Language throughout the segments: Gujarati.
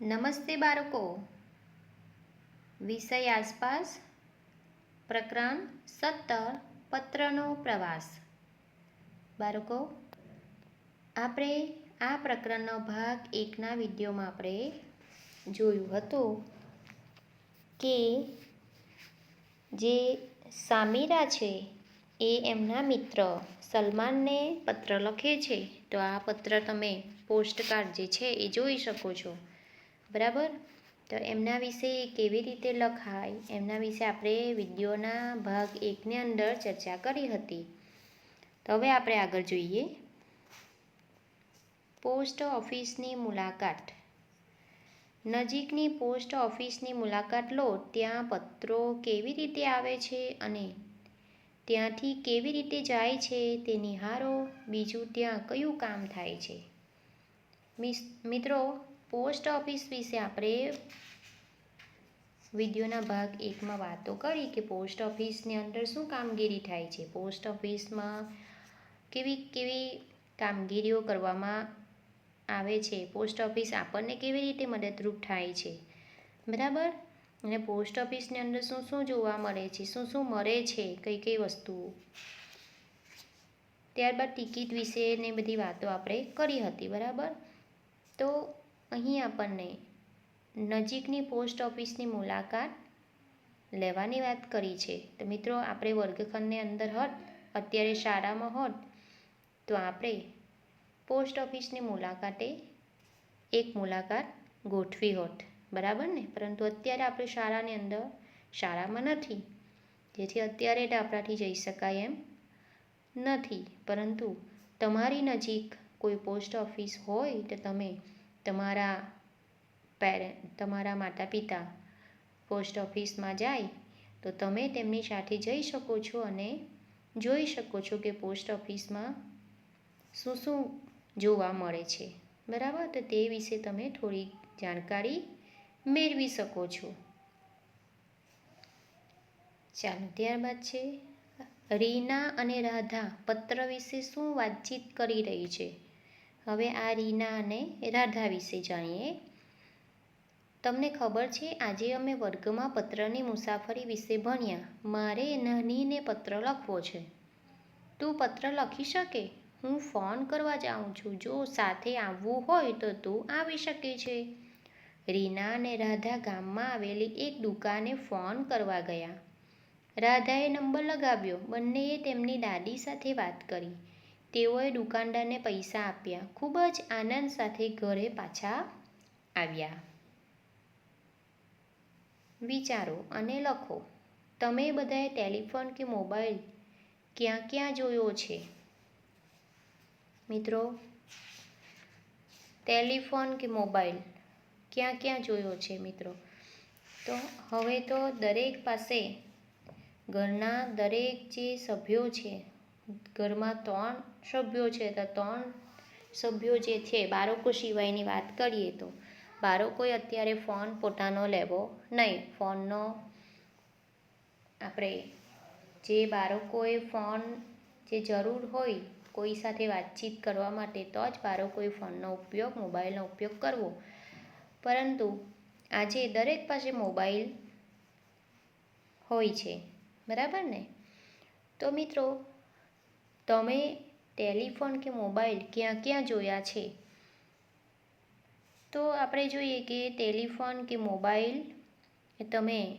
નમસ્તે બાળકો. વિષય આસપાસ પ્રકરણ સત્તર, પત્રનો પ્રવાસ. બાળકો, આપણે આ પ્રકરણનો ભાગ એકના વિડીયોમાં આપણે જોયું હતું કે જે સામીરા છે એ એમના મિત્ર સલમાનને પત્ર લખે છે. તો આ પત્ર તમે પોસ્ટકાર્ડ જે છે એ જોઈ શકો છો. બરાબર? તો એમના વિશે કેવી રીતે લખાય? એમના વિશે આપણે વિડીયોના ભાગ એકની અંદર ચર્ચા કરી હતી. તો હવે આપણે આગળ જોઈએ. પોસ્ટ ઓફિસની મુલાકાત. નજીકની પોસ્ટ ઓફિસની મુલાકાત લો. ત્યાં પત્રો કેવી રીતે આવે છે અને ત્યાંથી કેવી રીતે જાય છે તે નિહારો. બીજું ત્યાં કયું કામ થાય છે? મિત્રો પોસ્ટ ઓફિસ વિશે આપણે વિડીયોના ભાગ એકમાં વાતો કરી કે પોસ્ટ ઓફિસની અંદર શું કામગીરી થાય છે. પોસ્ટ ઓફિસમાં કેવી કેવી કામગીરીઓ કરવામાં આવે છે. પોસ્ટ ઓફિસ આપણને કેવી રીતે મદદરૂપ થાય છે. બરાબર? અને પોસ્ટ ઓફિસની અંદર શું શું જોવા મળે છે, શું શું મળે છે, કઈ કઈ વસ્તુઓ? ત્યારબાદ ટિકિટ વિશેની બધી વાતો આપણે કરી હતી. બરાબર? તો અહીં આપણને નજીકની પોસ્ટ ઓફિસની મુલાકાત લેવાની વાત કરી છે. તો મિત્રો, આપણે વર્ગખંડની અંદર હોત, અત્યારે શાળામાં હોત, તો આપણે પોસ્ટ ઓફિસની મુલાકાતે એક મુલાકાત ગોઠવી હોત. બરાબર ને? પરંતુ અત્યારે આપણે શાળાની અંદર શાળામાં નથી. જેથી અત્યારે ડાપરાથી જઈ શકાય એમ નથી. પરંતુ તમારી નજીક કોઈ પોસ્ટ ઓફિસ હોય તો તમે તમારા પેરેન્ટ તમારા માતા પિતા પોસ્ટ ઓફિસમાં જાય, તો તમે તેમની સાથે જઈ શકો છો અને જોઈ શકો છો કે પોસ્ટ ઓફિસમાં શું શું જોવા મળે છે. બરાબર? તો તે વિશે તમે થોડી જાણકારી મેળવી શકો છો. ચાલો, ત્યારબાદ છે, રીના અને રાધા પત્ર વિશે શું વાતચીત કરી રહી છે? હવે આ રીના અને રાધા વિશે જાણીએ. તમને ખબર છે, આજે અમે વર્ગમાં પત્રની મુસાફરી વિશે ભણ્યા. મારે નાનીને પત્ર લખવો છે. તું પત્ર લખી શકે? હું ફોન કરવા જાઉં છું. જો સાથે આવવું હોય તો તું આવી શકે છે. રીના અને રાધા ગામમાં આવેલી એક દુકાને ફોન કરવા ગયા. રાધાએ નંબર લગાવ્યો. બંનેએ તેમની દાદી સાથે વાત કરી. તેઓએ દુકાનદારને પૈસા આપ્યા. ખૂબ જ આનંદ સાથે ઘરે પાછા આવ્યા. વિચારો અને લખો. તમે બધાએ ટેલિફોન કે મોબાઈલ ક્યાં ક્યાં જોયો છે? મિત્રો, ટેલિફોન કે મોબાઈલ ક્યાં ક્યાં જોયો છે મિત્રો? તો હવે તો દરેક પાસે ઘરના દરેક જે સભ્યો છે ઘરમાં ત્રણ સભ્યો છે તો ત્રણ સભ્યો જે છે, બાળકો સિવાયની વાત કરીએ તો, બાળકોએ અત્યારે ફોન પોતાનો લેવો નહીં. ફોનનો આપણે જે બાળકોએ ફોન જે જરૂર હોય કોઈ સાથે વાતચીત કરવા માટે તો જ બાળકોએ ફોનનો ઉપયોગ, મોબાઈલનો ઉપયોગ કરવો. પરંતુ આજે દરેક પાસે મોબાઈલ હોય છે. બરાબર ને? તો મિત્રો તમે ટેલિફોન કે મોબાઈલ ક્યાં ક્યાં જોયા છે? તો આપણે જોઈએ કે ટેલિફોન કે મોબાઈલ તમે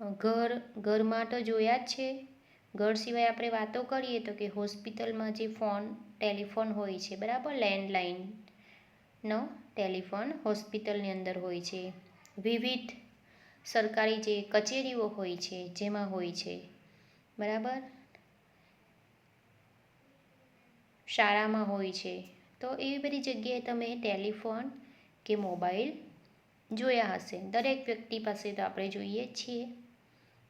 ઘર, ઘરમાં તો જોયા જ છે. ઘર સિવાય આપણે વાતો કરીએ તો કે હોસ્પિટલમાં જે ફોન, ટેલિફોન હોય છે, બરાબર? લેન્ડલાઇનનો ટેલિફોન હોસ્પિટલની અંદર હોય છે. વિવિધ સરકારી જે કચેરીઓ હોય છે, જેમાં હોય છે. બરાબર? શાળામાં હોય છે. તો એવી બધી જગ્યાએ તમે ટેલિફોન કે મોબાઈલ જોયા હશે. દરેક વ્યક્તિ પાસે તો આપણે જોઈએ જ છીએ.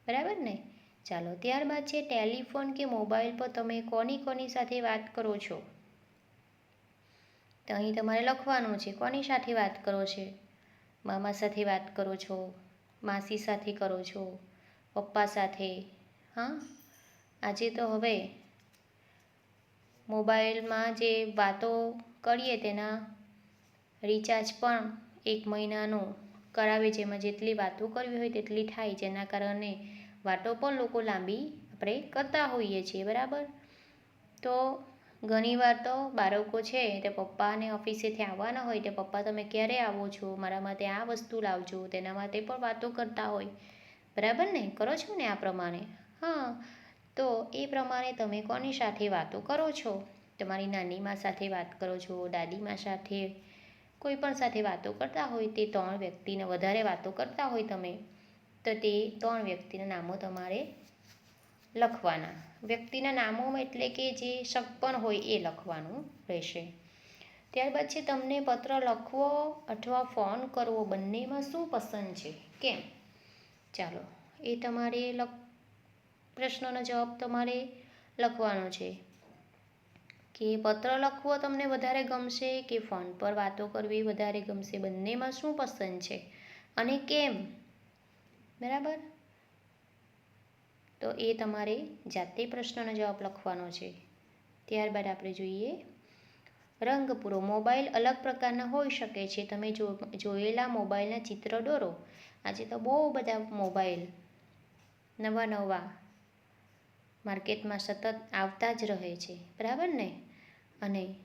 બરાબર ને? ચાલો, ત્યારબાદ છે ટેલિફોન કે મોબાઈલ પર તમે કોની કોની સાથે વાત કરો છો? તો અહીં તમારે લખવાનું છે, કોની સાથે વાત કરો છે? મામા સાથે વાત કરો છો? માસી સાથે કરો છો? પપ્પા સાથે? હા? આજે તો હવે મોબાઈલમાં જે વાતો કરીએ તેના રિચાર્જ પણ એક મહિનાનું કરાવે જેમાં જેટલી વાતો કરવી હોય તેટલી થાય. જેના કારણે વાતો પણ લોકો લાંબી આપણે કરતા હોઈએ છીએ. બરાબર? તો ઘણીવાર તો બાળકો છે તે પપ્પાને ઓફિસેથી આવવાના હોય તે પપ્પા તમે ક્યારે આવો છો? મારા માટે આ વસ્તુ લાવજો. તેના માટે પણ વાતો કરતા હોય. બરાબર ને? કરો છો ને આ પ્રમાણે? હા. તો એ પ્રમાણે તમે કોની સાથે વાતો કરો છો? તમારી નાનીમાં સાથે વાત કરો છો, દાદીમાં સાથે કોઈ પણ સાથે વાતો કરતા હોય તે ત્રણ વ્યક્તિને વધારે વાતો કરતા હોય તમે, તો તે ત્રણ વ્યક્તિના નામો તમારે લખવાના. વ્યક્તિના નામો એટલે કે જે શકપણ હોય એ લખવાનું રહેશે. ત્યારબાદ છે તમને પત્ર લખવો અથવા ફોન કરવો બંનેમાં શું પસંદ છે? કેમ? ચાલો, એ તમારે લખ પ્રશ્નનો જવાબ તમારે લખવાનો છે. કે પત્ર લખવો તમને વધારે ગમશે કે ફોન પર વાતો કરવી વધારે ગમશે? બંનેમાં શું પસંદ છે અને કેમ? બરાબર? તો એ તમારે જાતે પ્રશ્નનો જવાબ લખવાનો છે. ત્યારબાદ આપણે જોઈએ. રંગ પૂરો મોબાઈલ અલગ પ્રકારના હોઈ શકે છે. તમે જો, જોયેલા મોબાઈલના ચિત્ર દોરો. આજે તો બહુ બધા મોબાઈલ, નવા નવા માર્કેટમાં સતત આવતા જ રહે છે, બરાબર ને? અને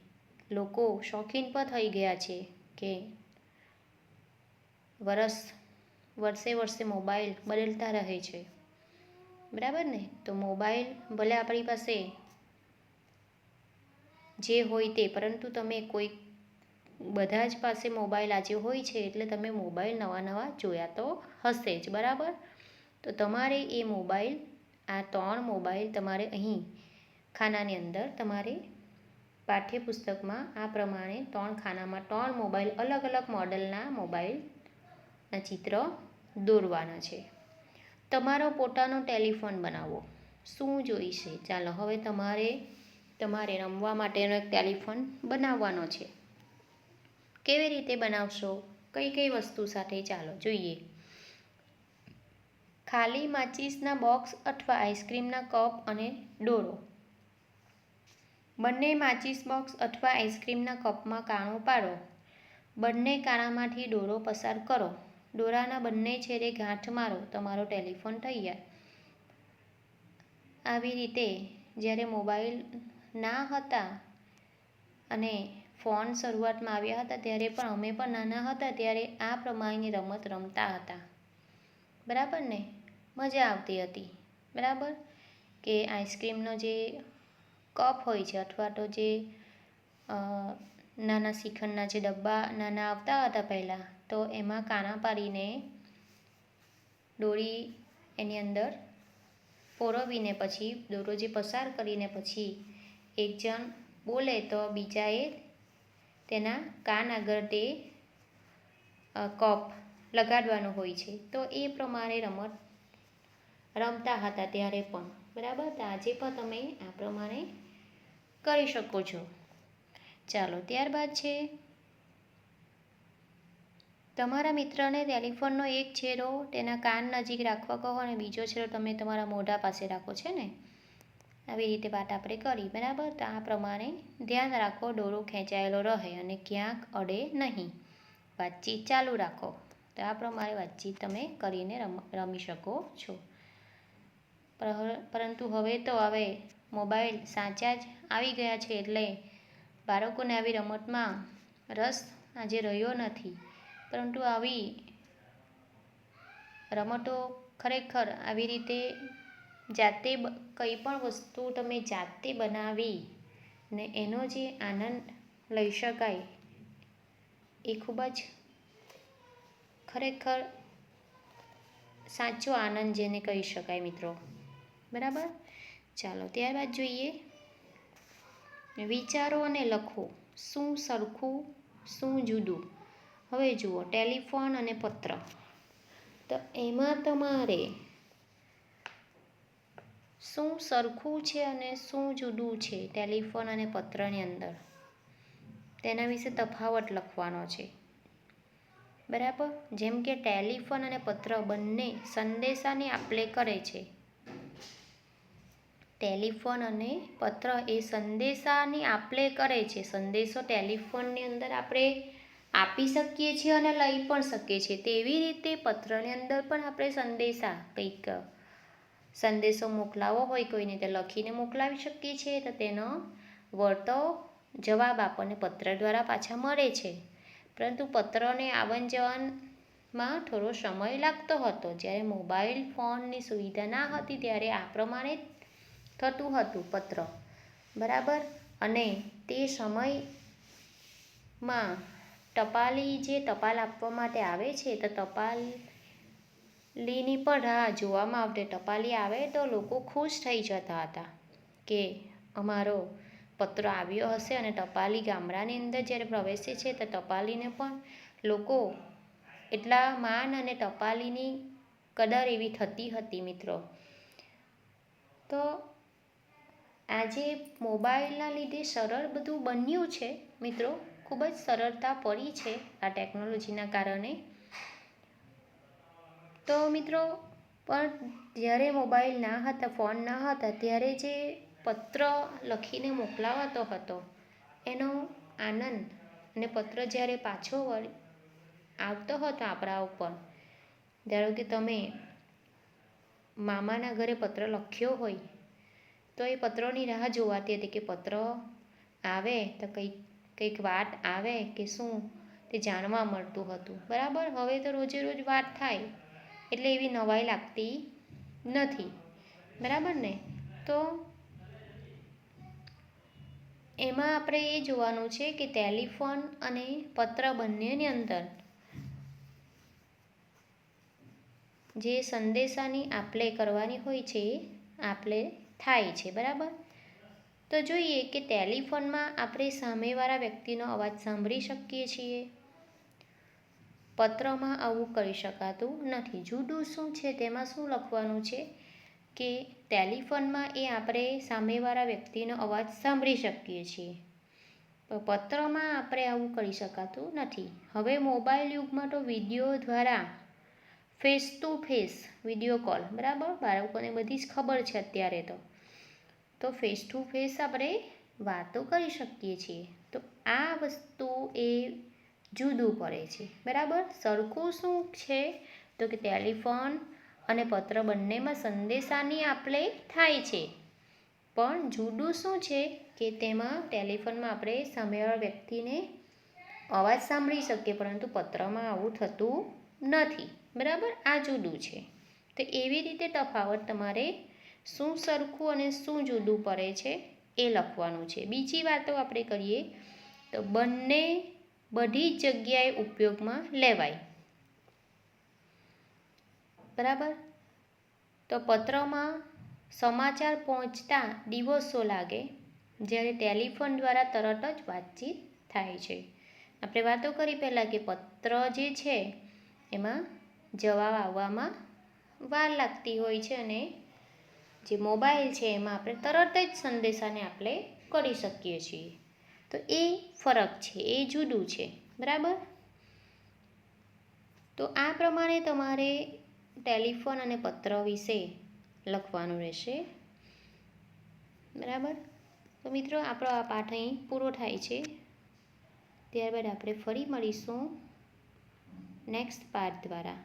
લોકો શોખીન પણ થઈ ગયા છે કે વરસ, વર્ષે વર્ષે મોબાઈલ બદલતા રહે છે, બરાબર ને? તો મોબાઈલ ભલે આપણી પાસે જે હોય તે, પરંતુ તમે કોઈ બધા જ પાસે મોબાઈલ આજે હોય છે, એટલે તમે મોબાઈલ નવા નવા જોયા તો હશે જ, બરાબર? તો તમારે એ મોબાઈલ આ ત્રણ મોબાઈલ તમારે અહીં ખાનાની અંદર તમારે પાઠ્યપુસ્તકમાં આ પ્રમાણે ત્રણ ખાનામાં ત્રણ મોબાઈલ અલગ અલગ મોડલના મોબાઈલના ચિત્ર દોરવાના છે. તમારો પોતાનો ટેલિફોન બનાવો. શું જોઈશે? ચાલો, હવે તમારે તમારે રમવા માટેનો એક ટેલિફોન બનાવવાનો છે. કેવી રીતે બનાવશો? કઈ કઈ વસ્તુ સાથે? ચાલો, જોઈએ. ખાલી માચીસના બોક્સ અથવા આઈસ્ક્રીમના કપ અને ડોરો. બંને માચીસ બોક્સ અથવા આઈસ્ક્રીમના કપમાં કાણો પાડો. બંને કાણામાંથી દોરો પસાર કરો. દોરાના બંને છેડે ગાંઠ મારો. તમારો ટેલિફોન તૈયાર. આવી રીતે જ્યારે મોબાઈલ ના હતા અને ફોન શરૂઆતમાં આવ્યા હતા ત્યારે પણ અમે પણ નાના હતા ત્યારે આ પ્રમાણેની રમત રમતા હતા. બરાબર ને? મજા આવતી હતી. બરાબર? કે આઈસ્ક્રીમનો જે કપ હોય છે અથવા તો જે નાના શ્રીખંડના જે ડબ્બા નાના આવતા હતા પહેલાં, તો એમાં કાણા પાડીને દોરી એની અંદર પોરવીને પછી, દોરો જે પસાર કરીને પછી એક જણ બોલે તો બીજાએ તેના કાન આગળ તે કપ લગાડવાનો હોય છે. તો એ પ્રમાણે રમત રમતા હતા ત્યારે પણ. બરાબર? તો આજે પણ તમે આ પ્રમાણે કરી શકો છો. ચાલો, ત્યારબાદ છે. તમારા મિત્રને ટેલિફોનનો એક છેડો, તેના કાન નજીક રાખવા કહો અને બીજો છેડો તમે તમારા મોઢા પાસે રાખો, છે ને? આવી રીતે વાત આપણે કરી. બરાબર? તો આ પ્રમાણે ધ્યાન રાખો, દોરો ખેંચાયેલો રહે અને ક્યાંક અડે નહીં. વાતચીત ચાલુ રાખો. તો આ પ્રમાણે વાતચીત તમે કરીને રમ, રમી શકો છો. પરંતુ હવે તો હવે મોબાઈલ સાચા જ આવી ગયા છે એટલે બાળકોને આવી રમતમાં રસ આજે રહ્યો નથી. પરંતુ આવી રમતો ખરેખર આવી રીતે જાતે કંઈ પણ વસ્તુ તમે જાતે બનાવી ને એનો જે આનંદ લઈ શકાય એ ખૂબ જ ખરેખર સાચો આનંદ જેને કહી શકાય મિત્રો. બરાબર? ચાલો, ત્યારબાદ જોઈએ. વિચારો અને લખો. શું સરખું, શું જુદું? હવે જુઓ, ટેલિફોન અને પત્ર. તો એમાં તમારે શું સરખું છે અને શું જુદું છે ટેલિફોન અને પત્રની અંદર? તેના વિશે તફાવત લખવાનો છે. બરાબર? જેમ કે ટેલિફોન અને પત્ર બંને સંદેશાની આપલે કરે છે. ટેલિફોન અને પત્ર એ સંદેશાની આપલે કરે છે. સંદેશો ટેલિફોનની અંદર આપણે આપી શકીએ છીએ અને લઈ પણ શકીએ છીએ. તેવી રીતે પત્રની અંદર પણ આપણે સંદેશા કંઈક સંદેશો મોકલાવો હોય કોઈને તે લખીને મોકલાવી શકીએ છીએ તો તેનો વળતો જવાબ આપણને પત્ર દ્વારા પાછા મળે છે. પરંતુ પત્રને આવન જવનમાં થોડો સમય લાગતો હતો. જ્યારે મોબાઈલ ફોનની સુવિધા ના હતી ત્યારે આ પ્રમાણે થતું હતું પત્ર. બરાબર? અને તે સમયમાં ટપાલી જે ટપાલ આપવા માટે આવે છે, તો ટપાલીની પણ રાહ જોવામાં આવતી. ટપાલી આવે તો લોકો ખુશ થઈ જતા હતા કે અમારો પત્ર આવ્યો હશે અને ટપાલી ગામડાની અંદર જ્યારે પ્રવેશે છે, તો ટપાલીને પણ લોકો એટલા માન અને ટપાલીની કદર એવી થતી હતી મિત્રો. તો આજે મોબાઈલના લીધે સરળ બધું બન્યું છે. મિત્રો, ખૂબ જ સરળતા પડી છે આ ટેકનોલોજીના કારણે. તો મિત્રો, પણ જ્યારે મોબાઈલ ના હતા, ફોન ના હતા, ત્યારે જે પત્ર લખીને મોકલાવાતો હતો, એનો આનંદ અને પત્ર જ્યારે પાછો વળી, આવતો હતો આપણા ઉપર. ધારો કે તમે મામાના ઘરે પત્ર લખ્યો હોય તો એ પત્રોની રાહ જોવાતી હતી કે પત્ર આવે તો કંઈક કંઈક વાત આવે કે શું તે જાણવા મળતું હતું. બરાબર? હવે તો રોજે રોજ વાત થાય એટલે એવી નવાઈ લાગતી નથી. બરાબર ને? તો એમાં આપણે એ જોવાનું છે કે ટેલિફોન અને પત્ર બંનેની અંદર જે સંદેશાની આપલે કરવાની હોય છે, આપલે થાય છે, બરાબર? તો જોઈએ કે ટેલિફોનમાં આપણે સામેવાળા વ્યક્તિનો અવાજ સાંભળી શકીએ છીએ. પત્રમાં આવું કરી શકાતું નથી. જુદું શું છે, તેમાં શું લખવાનું છે કે ટેલિફોનમાં એ આપણે સામેવાળા વ્યક્તિનો અવાજ સાંભળી શકીએ છીએ. પત્રમાં આપણે આવું કરી શકાતું નથી. હવે મોબાઈલ યુગમાં તો વીડિયો દ્વારા face to face video call, બરાબર? બાળકોને બધી જ ખબર છે અત્યારે તો. તો ફેસ ટુ ફેસ આપણે વાતો કરી શકીએ છીએ. તો આ વસ્તુ એ જુદું પડે છે. બરાબર? સરખું શું છે? તો કે ટેલિફોન અને પત્ર બંનેમાં સંદેશાની આપલે થાય છે. પણ જુદું શું છે કે તેમાં ટેલિફોનમાં આપણે સામેવાળા વ્યક્તિને અવાજ સાંભળી શકીએ, પરંતુ પત્રમાં આવું થતું નથી. બરાબર? આ જુદું છે. તો એવી રીતે તફાવત તમારે શું સરખું અને શું જુદું પડે છે એ લખવાનું છે. બીજી વાતો આપણે કરીએ તો બંને બધી જ જગ્યાએ ઉપયોગમાં લેવાય. બરાબર? તો પત્રમાં સમાચાર પહોંચતા દિવસો લાગે જ્યારે ટેલિફોન દ્વારા તરત જ વાતચીત થાય છે. આપણે વાતો કરી પહેલાં કે પત્ર જે છે એમાં જવાબ આવવામાં વાર લાગતી હોય છે અને જે મોબાઈલ છે એમાં આપણે તરત જ સંદેશાને આપણે કરી શકીએ છીએ. તો એ ફરક છે, એ જુદું છે, બરાબર? તો આ પ્રમાણે તમારે ટેલિફોન અને પત્ર વિશે લખવાનું રહેશે. બરાબર? તો મિત્રો, આપણો આ પાઠ અહીં પૂરો થાય છે. ત્યારબાદ આપણે ફરી મળીશું નેક્સ્ટ પાર્ટ દ્વારા.